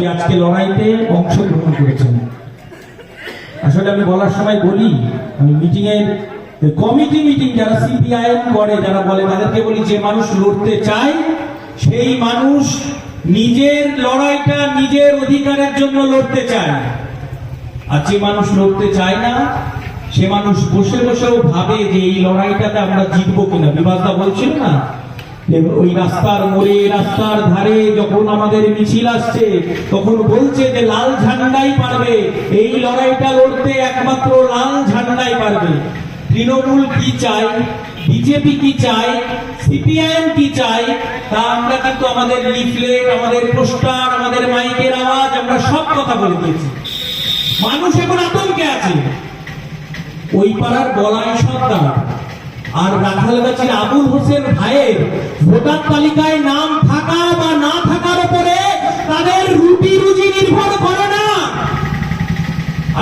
অধিকারী আজকে লড়াইতে অংশগ্রহণ করেছেন। আসলে আমি বলার সময় বলি, আমি মিটিং এর কমিটি মিটিং যারা সিপিআইএম করে, যারা বলে, তাদেরকে বলি, যে মানুষ লড়তে চায়, সেই মানুষ নিজের লড়াইটা নিজের অধিকারের জন্য লড়তে চায়। আর যে মানুষ লড়তে চায় না, সে মানুষ বসে বসেও ভাবে যে এই লড়াইটাতে আমরা জিতবো কিনা। বিভাসদা বলছিল না ওই রাস্তার মোড়ে, রাস্তার ধারে যখন আমাদের মিছিল আসছে, তখন বলছে যে লাল ঝান্ডাই পারবে। এই লড়াইটা লড়তে একমাত্র লাল ঝান্ডাই পারবে। তৃণমূল কি চায়? বিজেপি কি চায়? সিপিআইএম কি চায়? তা আমরা কিন্তু আমাদের লিফলেট, আমাদের পোস্টার, আমাদের মাইকের আওয়াজ, আমরা সব কথা বলে দিয়েছি। মানুষ এখন আতঙ্কে আছে। ওই পাড়ার বলাই সর্দার আর রাখালগাছির আবুল হোসেন ভাইয়ের ভোটার তালিকায় নাম থাকা বা না থাকার উপরে তাদের রুটি রুজি নির্ভর করে না।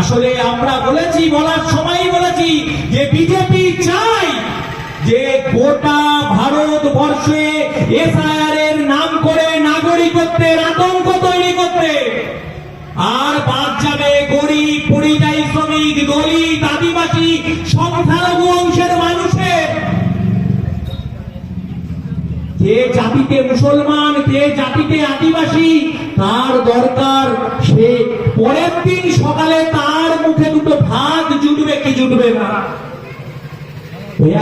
আসলে আমরা বলেছি, বলার সময় বলেছি যে বিজেপি চাই যে গোটা ভারতবর্ষে এসআইআর এর নাম করে নাগরিকত্বের আতঙ্ক তৈরি করতে। আর বাদ যাবে গরিব, পরিযায়ী শ্রমিক, দলিত, আদিবাসী, সংখ্যালঘু অংশের মানুষের যে জাতিতে মুসলমান, যে জাতিতে আদিবাসী, তার দরকার সে পরের দিন সকালে তার মুখে দুটো ভাত জুটবে কি জুটবে না।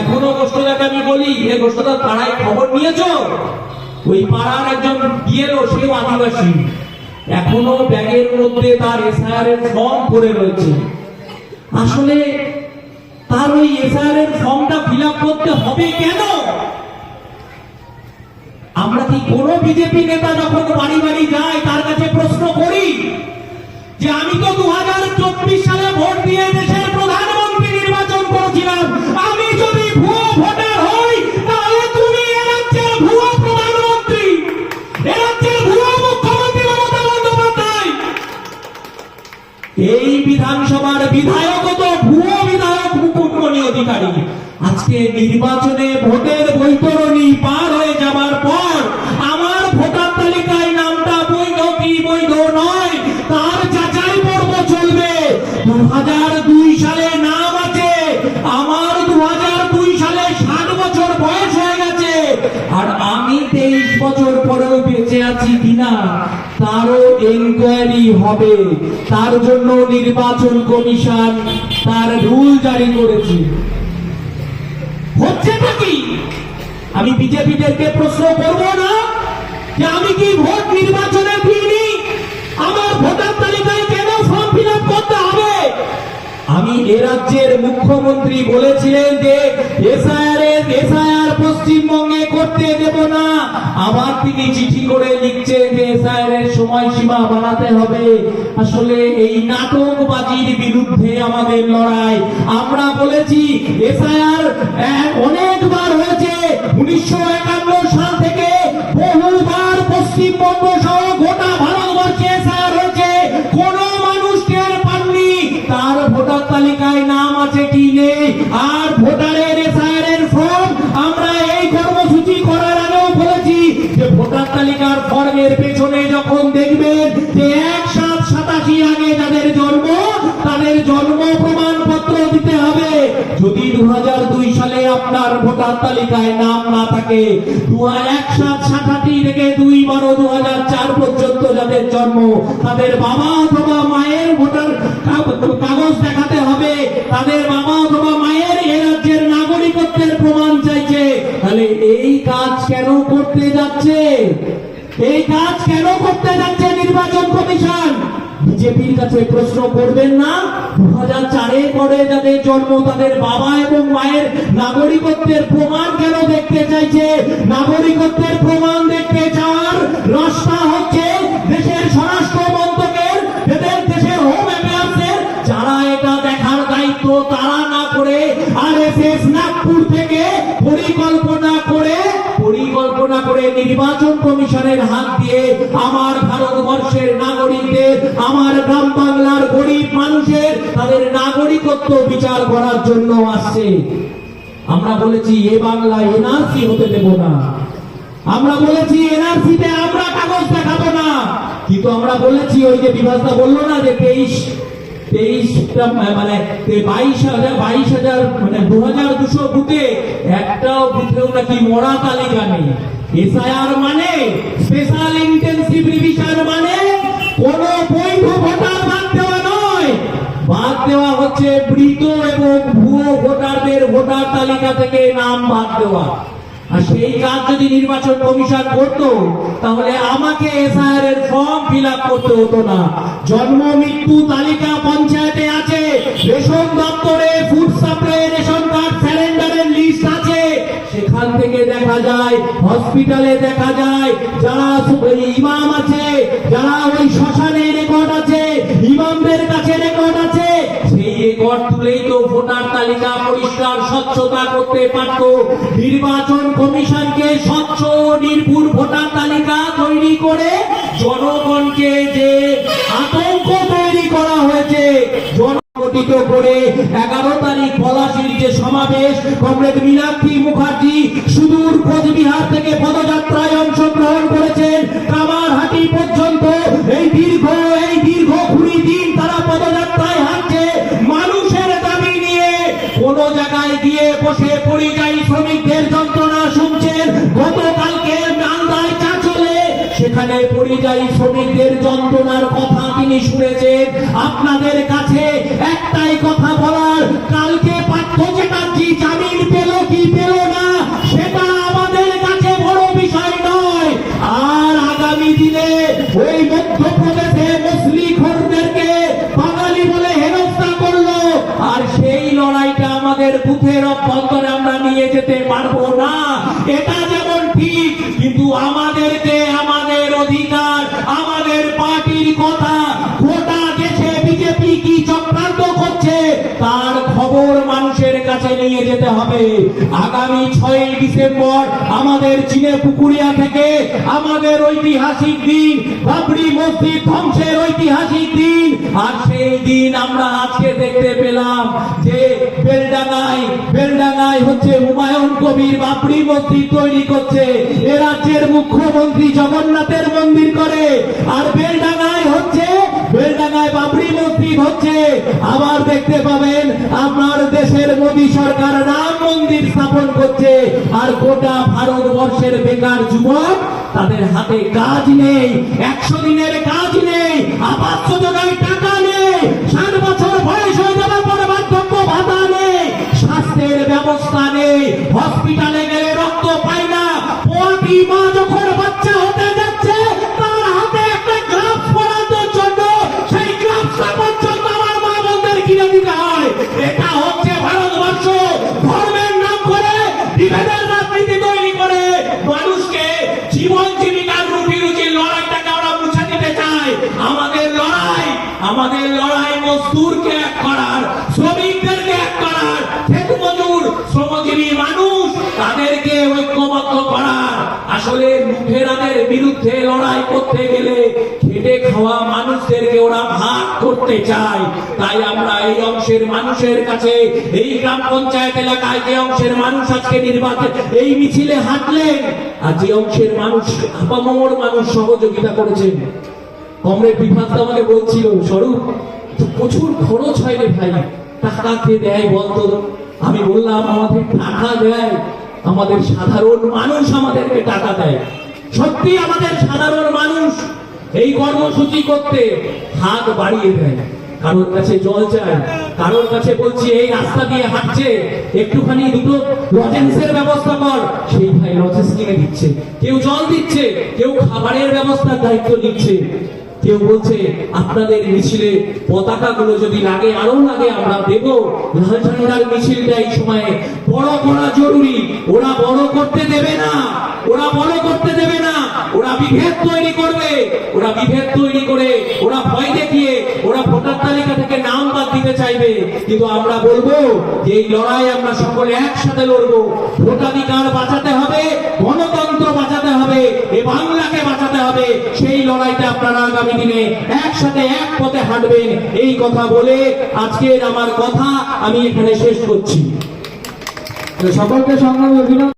এখনও গোষ্ঠদাকে আমি বলি, এ গোষ্ঠদার পাড়ায় খবর নিয়েছ? ওই পাড়ার একজন বিয়েলো সেও আদিবাসী। এখনও ব্যাগের মধ্যে তার এসআইআর এর ফর্ম পড়ে রয়েছে। আসলে তার ওই এসআইআর এর ফর্মটা ফিল করতে হবে কেন? আমরা কি বিজেপি নেতা যখন বাড়ি বাড়ি যায় তার কাছে প্রশ্ন করি যে আমি তো দু সালে ভোট দিয়ে দেশের প্রধানমন্ত্রী নির্বাচন করেছিলাম। আমি যদি ভুয়ো ভোটার হই, তাহলে তুমি এ রাজ্যের ভুয়ো প্রধানমন্ত্রী, এ রাজ্যের ভুয়ো মুখ্যমন্ত্রী মমতা বন্দ্যোপাধ্যায়। এই বিধানসভার বিধায়ক তো ভুয়ো বিধায়ক মুকুটমণি অধিকারী। আজকে নির্বাচনে ভোটের বৈতরণী দু দুই সালে আমার দু দুই সালে ষাট বছর বয়স হয়ে গেছে। আর আমি তেইশ বছর পরেও বেঁচে আছি কিনা, তারও এনকোয়ারি হবে। তার জন্য নির্বাচন কমিশন তার রুল জারি করেছে। হচ্ছে কি? আমি বিজেপিদেরকে প্রশ্ন করব না যে আমি কি ভোট নির্বাচনে আমার এ রাজ্যের মুখ্যমন্ত্রী বলেছিলেন যে, এসআইআর এসআইআর পশ্চিমবঙ্গে করতে দেব না। আবার তিনি চিঠি করে লিখছেন যে এসআইআর এর সময়সীমা বাড়াতে হবে। আসলে এই নাটকবাজির বিরুদ্ধে আমাদের লড়াই। আমরা বলেছি, এসআইআর অনেকবার হয়েছে। উনিশশো একান্ন সাল থেকে বহুবার পশ্চিমবঙ্গ সহ গোটা ভারতবর্ষে দু সালে আপনার ভোটার তালিকায় নাম না থাকে। দু থেকে দুই বারো দু পর্যন্ত যাদের জন্ম, তাদের বাবা অথবা মায়ের ভোটার কাগজ দেখাতে হবে। তাদের বাবা অথবা মায়ের এ রাজ্যের নাগরিকত্বের প্রমাণ চাইছে। তাহলে এই কাজ কেন করতে যাচ্ছে? এই কাজ কেন করতে যাচ্ছে নির্বাচন কমিশন? বিজেপির কাছে প্রশ্ন করবেন না। দু হাজার চারে পরে যাদের জন্ম তাদের বাবা এবং মায়ের নাগরিকত্বের প্রমাণ কেন দেখতে চাইছে? নাগরিকত্বের প্রমাণ দেখতে চাওয়ার রাস্তা হচ্ছে কমিশনের হাত দিয়ে আমার ভারতবর্ষের নাগরিকদের, আমার গ্রাম বাংলার গরিব মানুষের তাদের নাগরিকত্ব বিচার করার জন্য আসছে। আমরা বলেছি, এ বাংলা এনআরসি হতে দেব না। আমরা বলেছি, এনআরসিতে আমরা কাগজ দেখাবো না। কিন্তু আমরা বলেছি, ওই যে বিভাসদা বলল না যে তেইশ তেইশটা মানে বাইশ হাজার বাইশ হাজার মানে দু হাজার দুশো বুথে একটাও বুথেও নাকি মরা তালিকা নেই। এসআইআর মানে স্পেশাল ইন্টেন্সিভ রিভিশন মানে কোন বৈধ ভোটার বাদ দেওয়া নয়। বাদ দেওয়া হচ্ছে মৃত এবং ভুয়ো ভোটারদের ভোটার তালিকা থেকে নাম বাদ দেওয়া। আর সেই কাজ যদি নির্বাচন কমিশন করত, তাহলে আমাকে এসআইআর এর ফর্ম ফিল করতে হতো না। জন্ম, মৃত্যু তালিকা পঞ্চায়েতে আছে। রেশন দপ্তরে ফুড সাপ্লাই রেশন কার্ড আছে সেখান থেকে দেখা যায়, হসপিটালে দেখা যায়, যারা ইমাম আছে, যারা ওই শ্মশানে রেকর্ড আছে, ইমামদের কাছে রেকর্ড আছে জনগণকে যে আতঙ্ক তৈরি করা হয়েছে জনগঠিত করে এগারো তারিখ পলাশির যে সমাবেশ, কমরেড মীনাক্ষী মুখার্জি সুদূর কোচবিহার থেকে পদযাত্রায় অংশগ্রহণ করেছেন। কামারহাটি পর্যন্ত পরিযায়ী শ্রমিকদের যন্ত্রণার কথা তিনি শুনেছেন। আপনাদের কাছে একটাই কথা বলার, কালকে আমাদের আর সেই লড়াইটা আমাদের আমরা নিয়ে যেতে পারব না। এটা যেমন ঠিক, কিন্তু আমাদেরকে কাছে নিয়ে যেতে হবে। আগামী ছয়ই ডিসেম্বর আমাদের চীনে পুকুরিয়া থেকে আমাদের ঐতিহাসিক দিন, বাবরি মসজিদ ধ্বংসের ঐতিহাসিক দিন। আর সেই দিন আমরা আজকে দেখতে পেলাম যে বেলডাঙ্গায় বেলডাঙ্গায় হচ্ছে হুমায়ুন কবির বাবরি মসজিদ তৈরি করছে। এ রাজ্যের মুখ্যমন্ত্রী জগন্নাথের মন্দির করে। আর বেলডাঙ্গায় হচ্ছে বেলডাঙ্গায় বাবরি মসজিদ হচ্ছে। আবার দেখতে পাবেন, আপনার দেশের মোদী সরকার রাম মন্দির স্থাপন করছে। আর গোটা ভারতবর্ষের বেকার যুবক, তাদের হাতে কাজ নেই, একশো দিনের কাজ নেই, আবার যোজনায় টাকা নেই। ষাট বছর বয়স হয়ে যাওয়ার পরে বার্ধক্য ভাতা নেই, স্বাস্থ্যের ব্যবস্থা নেই, হসপিটালে গেলে রক্ত পায় না পোয়াটি মা যখন খেটে খাওয়া মানুষদেরকে ওরা ভাগ করতে চায়। তাই আমরা এই অংশের মানুষের কাছে, এই গ্রাম পঞ্চায়েত এলাকায় যে অংশের মানুষ আজকে নির্বাচন, এই মিছিলে হাঁটলেন। আর যে অংশের মানুষ, আপামর মানুষ সহযোগিতা করেছেন। কমরেড বিভাগ আমাকে বলছিল, স্বরূপ প্রচুর খরচ হয় রে ভাই, টাকা কে দেয় বলতো? আমি বললাম, আমাদের টাকা দেয়, আমাদের সাধারণ মানুষ আমাদেরকে টাকা দেয়। সত্যি আমাদের সাধারণ মানুষ এই কর্মসূচি করতে হাত বাড়িয়ে দেয়। কারোর কাছে জল চায়, কারোর কাছে বলছি, এই রাস্তা দিয়ে হাঁটছে, একটুখানি দুটো লজেন্সের ব্যবস্থা কর। সেই ভাই লজেন্স কিনে দিচ্ছে। কেউ জল দিচ্ছে, কেউ খাবারের ব্যবস্থার দায়িত্ব নিচ্ছে। কেউ বলছে, আপনাদের মিছিলে পতাকা গুলো যদি লাগে, আরও লাগে, আমরা দেব। লাল ঝান্ডার মিছিলটা এই সময়ে। বড় করা জরুরি, ওরা বড় করতে দেবে না। ওরা বড় করতে দেবে না। ওরা বিভেদ তৈরি করবে। ওরা বিভেদ তৈরি করে, ওরা ভয় দেখিয়ে, ওরা ভোটার তালিকা থেকে নাম বাদ দিতে চাইবে। কিন্তু আমরা বলব যে এই লড়াই আমরা সকলে একসাথে লড়বো। ভোটাধিকার বাঁচাতে হবে, গণতন্ত্র বাঁচাতে হবে, এ বাংলাকে বাঁচাতে হবে। সেই লড়াইতে আপনারা আগামী দিনে একসাথে এক পথে হাঁটবেন। এই কথা বলে আজকের আমার কথা আমি এখানে শেষ করছি। সকলকে সংগ্রামী